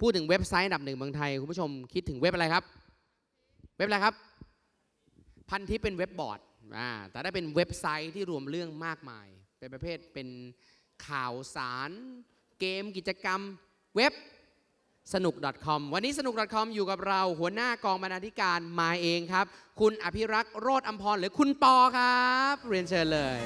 พูดถึงเว็บไซต์อันดับหนึ่งเมืองไทย คุณผู้ชมคิดถึงเว็บอะไรครับ เว็บอะไรครับ พันทิปเป็นเว็บบอร์ดอ่าแต่ได้เป็นเว็บไซต์ที่รวมเรื่องมากมาย เป็นประเภทเป็นข่าวสาร เกมกิจกรรมเว็บสนุก .com วันนี้สนุก .com อยู่กับเราหัวหน้ากองบรรณาธิการมาเองครับ คุณอภิรักษ์โรธอัมพรหรือคุณปอครับ เรียนเชิญเลย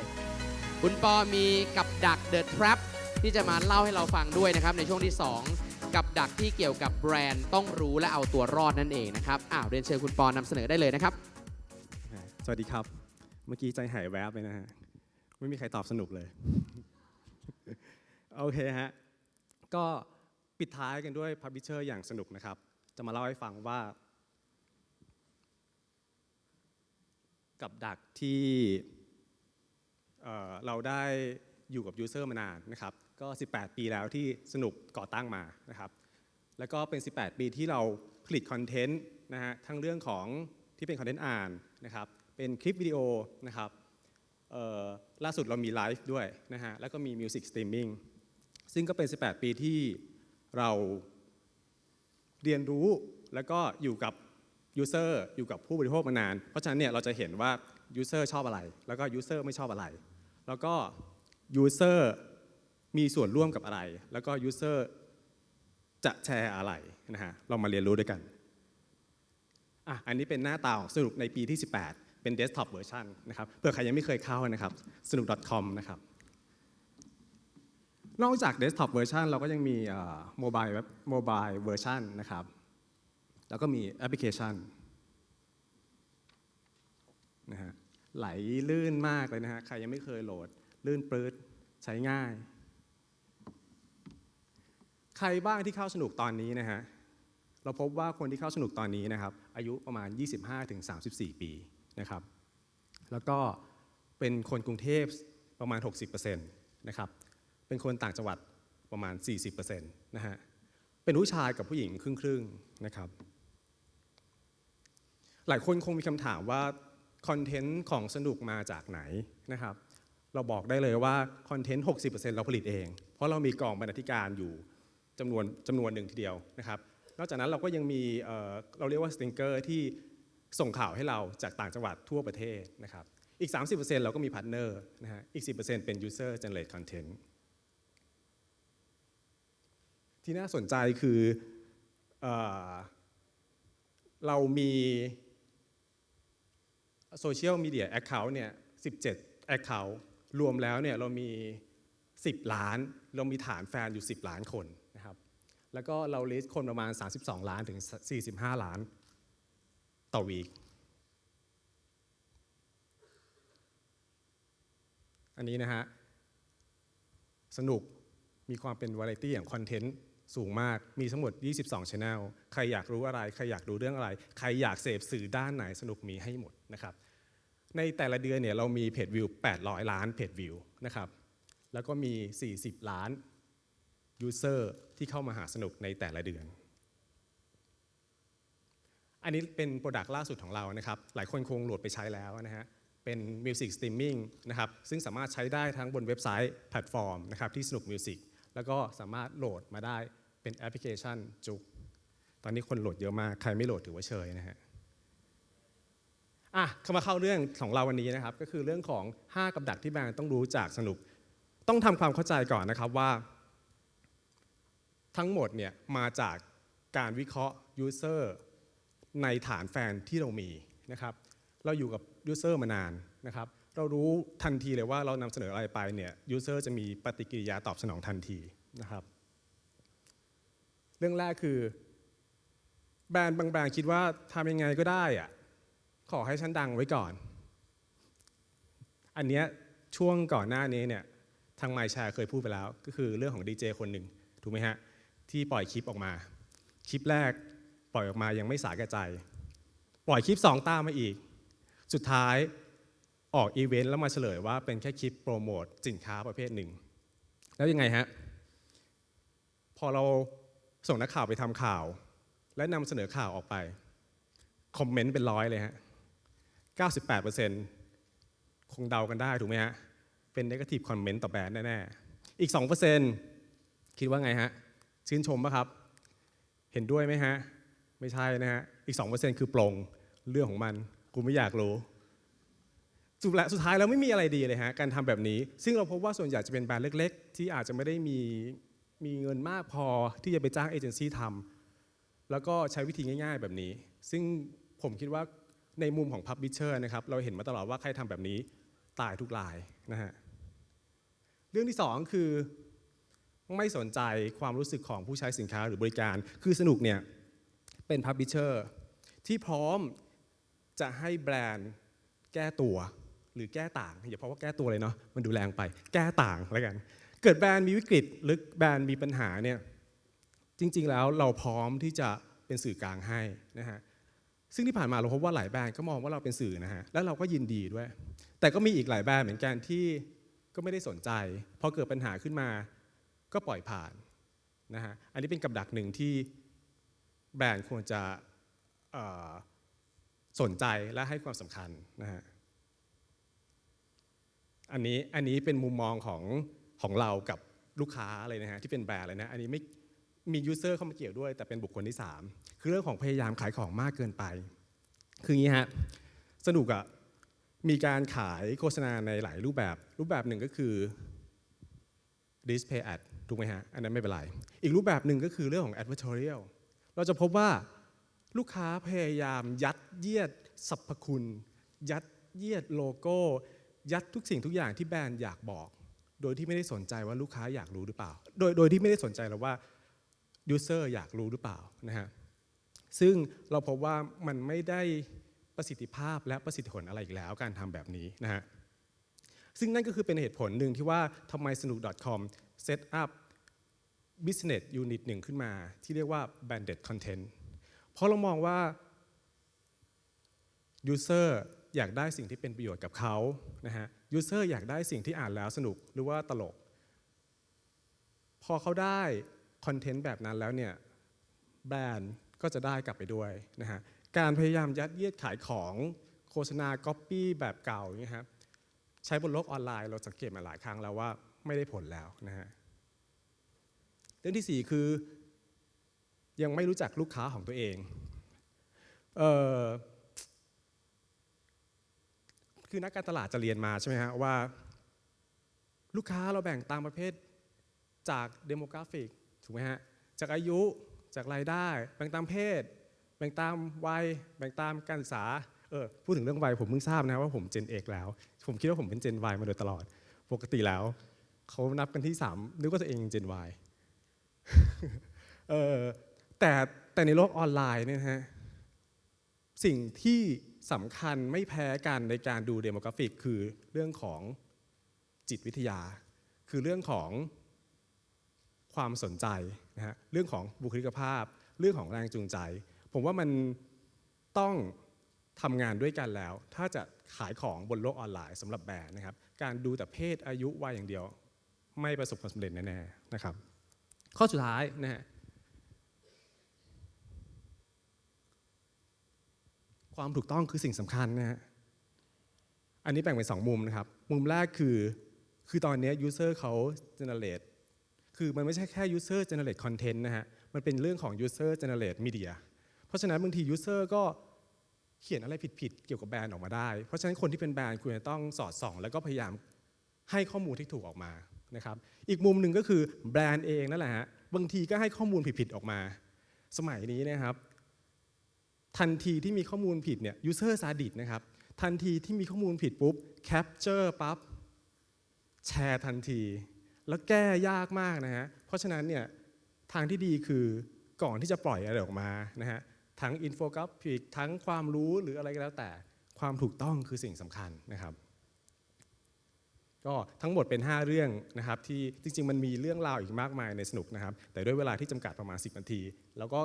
คุณปอมีกับดัก The Trap ที่จะมาเล่าให้เราฟังด้วยนะครับในช่วงที่ 2 กับดักที่เกี่ยวกับแบรนด์ต้องรู้และเอาตัวรอดนั่นเองนะครับอ้าวเรียนเชิญคุณปอนำเสนอได้เลยนะครับ สวัสดีครับ เมื่อกี้ใจหายแวบเลยนะฮะ ไม่มีใครตอบสนุกเลย โอเคฮะ ก็ปิดท้ายกันด้วยพับบิเชอร์อย่างสนุกนะครับ จะมาเล่าให้ฟังว่า กับดักที่เอ่อเราได้ อยู่กับยูเซอร์มานานนะครับก็ 18 ปีแล้วที่สนุกก่อตั้งมานะครับแล้วก็เป็น 18 ปีที่เราผลิตคอนเทนต์นะฮะทั้งเรื่องของที่เป็นคอนเทนต์อ่านนะครับเป็นคลิปวิดีโอนะครับล่าสุดเรามีไลฟ์ด้วยนะฮะแล้วก็มีมิวสิกสตรีมมิ่งซึ่งก็เป็น 18 ปีที่เราเรียนรู้แล้วก็อยู่กับยูเซอร์อยู่กับผู้บริโภคมานาน เพราะฉะนั้นเนี่ยเราจะเห็นว่ายูเซอร์ชอบอะไร แล้วก็ยูเซอร์ไม่ชอบอะไร แล้วก็ ยูเซอร์มีส่วนร่วมกับอะไร แล้วก็ยูเซอร์จะแชร์อะไรนะฮะเรามาเรียนรู้ด้วยกันอะอันนี้เป็นหน้าตาของสนุกในปีที่ 18 เป็นเดสก์ท็อปเวอร์ชันนะครับเผื่อใครยังไม่เคยเข้านะครับสนุก .com นะครับนอกจากเดสก์ท็อปเวอร์ชันเราก็ยังมีโมบายเว็บโมบายเวอร์ชันนะครับแล้วก็มีแอปพลิเคชันนะฮะไหลลื่นมากเลยนะฮะใครยังไม่เคยโหลด ลื่นปลื้ ช้ง่าย ใครบ้างที่เข้าสนุกตอนนี้นะฮะ เราพบว่าคนที่เข้าสนุกตอนนี้นะครับ อายุประมาณ 25-34 ปีนะครับ แล้วก็เป็นคนกรุงเทพประมาณ 60%นะครับ เป็นคนต่างจังหวัดประมาณ 40%นะฮะ เป็นผู้ชายกับผู้หญิงครึ่งๆนะครับ หลายคนคงมีคำถามว่าคอนเทนต์ของสนุกมาจากไหนนะครับ เราบอกได้เลยว่าคอนเทนต์ 60%เราผลิตเอง เพราะเรามีกล่องบรรณาธิการอยู่จำนวนจำนวนหนึ่งทีเดียวนะครับ นอกจากนั้นเราก็ยังมีเราเรียกว่าสติงเกอร์ที่ส่งข่าวให้เราจากต่างจังหวัดทั่วประเทศนะครับ อีก 30%เราก็มีพาร์ทเนอร์นะฮะ อีก 10%เป็น user generate content ที่น่าสนใจคือเออเรามีโซเชียลมีเดียแอคเคาท์เนี่ย 17แอคเคาท์ รวมแล้วเนี่ยเรามี 10 ล้าน เรามีฐานแฟนอยู่ 10 ล้านคนนะครับ แล้วก็เราลิสต์คนประมาณ 32 ล้านถึง 45 ล้านต่อวีค อันนี้นะฮะ สนุก มีความเป็นวาไรตี้อย่างคอนเทนต์สูงมาก มีทั้งหมด 22 Channel ใครอยากรู้อะไร ใครอยากรู้เรื่องอะไร ใครอยากเสพสื่อด้านไหนสนุกมีให้หมดนะครับ ในแต่ละเดือนเนี่ยเรามีเพจวิว 800 ล้านเพจวิวนะครับ แล้วก็มี 40 ล้านยูเซอร์ที่เข้ามาหาสนุกในแต่ละเดือน อันนี้เป็นโปรดักต์ล่าสุดของเรานะครับ หลายคนคงโหลดไปใช้แล้วนะฮะ เป็น Music Streaming นะครับ ซึ่งสามารถใช้ได้ทั้งบนเว็บไซต์แพลตฟอร์มนะครับที่สนุก Music แล้วก็สามารถโหลดมาได้เป็นแอปพลิเคชันจุก ตอนนี้คนโหลดเยอะมาก ใครไม่โหลดถือว่าเชยนะฮะ อะเข้ามาเข้าเรื่องของเราวันนี้นะครับ ก็คือเรื่องของ 5 กับดักที่แบรนด์ต้องรู้จากสนุก ต้องทำความเข้าใจก่อนนะครับว่า ทั้งหมดเนี่ยมาจากการวิเคราะห์ User ในฐานแฟนที่เรามีนะครับ เราอยู่กับยูเซอร์มานานนะครับ เรารู้ทันทีเลยว่าเรานำเสนออะไรไปเนี่ยยูเซอร์จะมีปฏิกิริยาตอบสนองทันทีนะครับ เรื่องแรกคือ แบรนด์บางแบรนด์คิดว่าทำยังไงก็ได้อะ ขอให้ฉันดังไว้ก่อน อันเนี้ยช่วงก่อนหน้านี้เนี่ยทางไมชาเคยพูดไปแล้ว ก็คือเรื่องของดีเจคนหนึ่งถูกไหมฮะ ที่ปล่อยคลิปออกมา คลิปแรกปล่อยออกมายังไม่สาแก่ใจ ปล่อยคลิป 2 ตามมาอีก สุดท้ายออกอีเวนต์แล้วมาเฉลยว่าเป็นแค่คลิปโปรโมทสินค้าประเภทหนึ่ง แล้วยังไงฮะ พอเราส่งนักข่าวไปทำข่าว และนำเสนอข่าวออกไป คอมเมนต์เป็นร้อยเลยฮะ 98%คงเดากันได้ถูกไหมฮะ เป็น negative comment ต่อแบรนด์แน่ๆ อีก 2%คิดว่าไงฮะ ชื่นชมปะครับ เห็นด้วยไหมฮะ ไม่ใช่นะฮะ อีก 2%คือปลงเรื่องของมัน กูไม่อยากรู้สุดและสุดท้ายแล้วไม่มีอะไรดีเลยฮะ การทำแบบนี้ ซึ่งเราพบว่าส่วนใหญ่จะเป็นแบรนด์เล็ก ๆ ที่อาจจะไม่ได้มีมีเงินมากพอที่จะไปจ้างเอเจนซี่ทำแล้วก็ใช้วิธีง่าย ๆ แบบนี้ ซึ่งผมคิดว่า ในมุมของ Publisher นะครับเราเห็นมาตลอดว่าใครทำแบบนี้ตายทุกรายนะฮะเรื่องที่สองคือไม่สนใจความรู้สึกของผู้ใช้สินค้าหรือบริการ คือสนุกเนี่ยเป็น Publisher ที่พร้อมจะให้แบรนด์แก้ตัวหรือแก้ต่างอย่าเพราะว่าแก้ตัวเลยเนาะมันดูแรงไป แก้ต่างแล้วกัน เกิดแบรนด์มีวิกฤตหรือแบรนด์มีปัญหาเนี่ยจริงๆแล้วเราพร้อมที่จะเป็นสื่อกลางให้นะฮะ ซึ่งที่ผ่านมาเราพบว่าหลายแบรนด์ก็มองว่าเราเป็นสื่อนะฮะแล้วเราก็ยินดีด้วย แต่ก็มีอีกหลายแบรนด์เหมือนกันที่ก็ไม่ได้สนใจพอเกิดปัญหาขึ้นมาก็ปล่อยผ่านนะฮะอันนี้เป็นกับดักหนึ่งที่แบรนด์ควรจะสนใจและให้ความสำคัญนะฮะอันนี้อันนี้เป็นมุมมองของของเรากับลูกค้าเลยนะฮะที่เป็นแบรนด์เลยนะอันนี้ไม่ มียูเซอร์เข้ามาเกี่ยวด้วย แต่เป็นบุคคลที่ 3 คือเรื่องของพยายามขายของมากเกินไป คืออย่างนี้ฮะสนุกอะมีการขายโฆษณาในหลายรูปแบบ รูปแบบหนึ่งก็คือ display ad ถูกไหมฮะ อันนั้นไม่เป็นไร อีกรูปแบบหนึ่งก็คือเรื่องของ advertorial เราจะพบว่าลูกค้าพยายามยัดเยียดสรรพคุณ ยัดเยียดโลโก้ ยัดทุกสิ่งทุกอย่างที่แบรนด์อยากบอก โดยที่ไม่ได้สนใจว่าลูกค้าอยากรู้หรือเปล่า โดยโดยที่ไม่ได้สนใจแล้วว่า user อยากรู้หรือเปล่านะฮะซึ่งเราพบว่ามันไม่ได้ประสิทธิภาพและประสิทธิผลอะไรอีกแล้วการทำแบบนี้นะฮะซึ่งนั่นก็คือเป็นเหตุผลหนึ่งที่ว่าทำไมสนุก .com set up business unit หนึ่งขึ้นมาที่เรียกว่า banded content เพราะเรามองว่า user อยากได้สิ่งที่เป็นประโยชน์กับเขานะฮะ user อยากได้สิ่งที่อ่านแล้วสนุกหรือว่าตลก พอเขาได้ คอนเทนต์แบบนั้นแล้วเนี่ยแบรนด์ก็จะได้กลับไปด้วยนะฮะการพยายามยัดเยียดขายของโฆษณาก๊อปปี้แบบเก่าอย่างเงี้ยครับใช้บนโลกออนไลน์เราสังเกตมาหลายครั้งแล้วว่าไม่ได้ผลแล้วนะฮะเรื่องที่ 4 คือ ยังไม่รู้จักลูกค้าของตัวเองเออคือนักการตลาดจะเรียนมาใช่ไหมฮะว่า ลูกค้าเราแบ่งตามประเภทจากเดโมกราฟิก ถูกไหมฮะจากอายุจากรายได้ แบ่งตามเพศ แบ่งตามวัย แบ่งตามการศึกษาเออพูดถึงเรื่องวัยผมเพิ่งทราบนะว่าผมเจนเอกแล้ว ผมคิดว่าผมเป็นเจน Y มาโดยตลอด ปกติแล้วเขานับกันที่ 3 นึกว่าตัวเองเจน Y เออแต่แต่ในโลกออนไลน์เนี่ยฮะสิ่งที่สำคัญไม่แพ้กันในการดูเดโมกราฟิก คือเรื่องของจิตวิทยา คือเรื่องของ ความสนใจนะฮะเรื่องของบุคลิกภาพ เรื่องของแรงจูงใจ ผมว่ามันต้องทำงานด้วยกันแล้ว ถ้าจะขายของบนโลกออนไลน์สำหรับแบรนด์นะครับ การดูแต่เพศอายุวัยอย่างเดียว ไม่ประสบความสำเร็จแน่ๆนะครับ ข้อสุดท้ายนะฮะความถูกต้องคือสิ่งสำคัญนะฮะอันนี้แบ่งเป็นสองมุมนะครับ มุมแรกคือคือตอนนี้ user เขา generate คือมันไม่ใช่แค่ user generate content นะฮะ มันเป็นเรื่องของ user generate media เพราะฉะนั้นบางที user ก็เขียนอะไรผิดๆ เกี่ยวกับแบรนด์ออกมาได้ เพราะฉะนั้นคนที่เป็นแบรนด์คุณจะต้องสอดส่อง แล้วก็พยายามให้ข้อมูลที่ถูกออกมานะครับ อีกมุมหนึ่งก็คือแบรนด์เองนั่นแหละฮะ บางทีก็ให้ข้อมูลผิดๆออกมา สมัยนี้นะครับ ทันทีที่มีข้อมูลผิดเนี่ย user ซาดิสนะครับ ทันทีที่มีข้อมูลผิดปุ๊บ capture ปั๊บ แชร์ทันที แล้วแก้ยากมากนะฮะ เพราะฉะนั้นเนี่ยทางที่ดีคือก่อนที่จะปล่อยอะไรออกมานะฮะทั้งอินโฟกราฟิกทั้งความรู้หรืออะไรก็แล้วแต่ความถูกต้องคือสิ่งสำคัญนะครับ ก็ทั้งหมดเป็น 5 เรื่องนะครับที่จริงๆ มันมีเรื่องราวอีกมากมายในสนุกนะครับ แต่ด้วยเวลาที่จำกัดประมาณ 10 นาที แล้วก็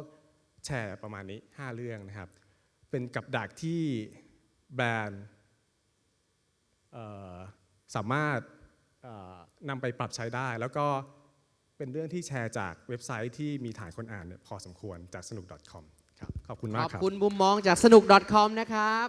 แชร์ประมาณนี้ 5 เรื่องนะครับ เป็นกับดักที่แบรนด์สามารถ นำไปปรับใช้ได้ แล้วก็เป็นเรื่องที่แชร์จากเว็บไซต์ที่มีฐานคนอ่านเนี่ยพอสมควรจากสนุก .com ครับขอบคุณมากอบครับ คุณมุมมองจากสนุก .com นะครับ